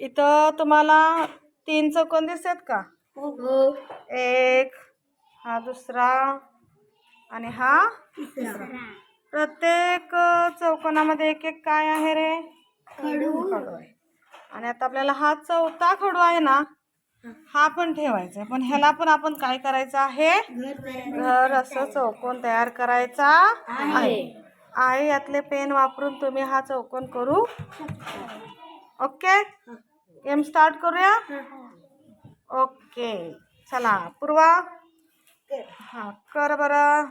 इथं तुम्हाला तीन चौकोन दिसतात का? हो. एक हा दुसरा आणि हा प्रत्येक चौकोनामध्ये एक एक काय आहे रे? खडू. खडू आहे. आणि आता आपल्याला हा चौथा खडू आहे ना हा. पण ठेवायचा पण ह्याला पण आपण काय करायचं आहे? घर असं चौकोन तयार करायचा आहे. आहे. यातले पेन वापरून तुम्ही हा चौकोन करू ओके. गेम स्टार्ट करूया? ओके चला पूर्वा. हा कर बरं.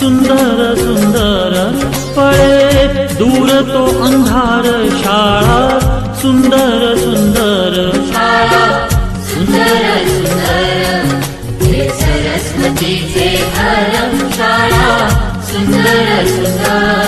सुंदर सुंदर पळे दूर तो अंधार शाळा सुंदर सुंदर शाळा सुंदर सुंदर हे सरस्वतीचे घर शाळा सुंदर सुंदर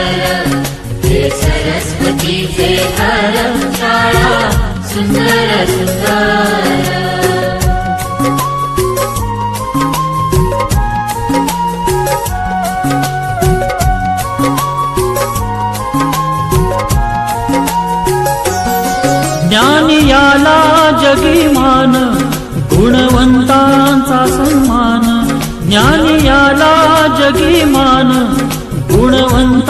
सरस्वतीचे घर शाळा सुंदर सुंदर. ज्ञानियाला जगीमान गुणवंतांचा सन्मान. ज्ञानियाला जगीमान गुणवंता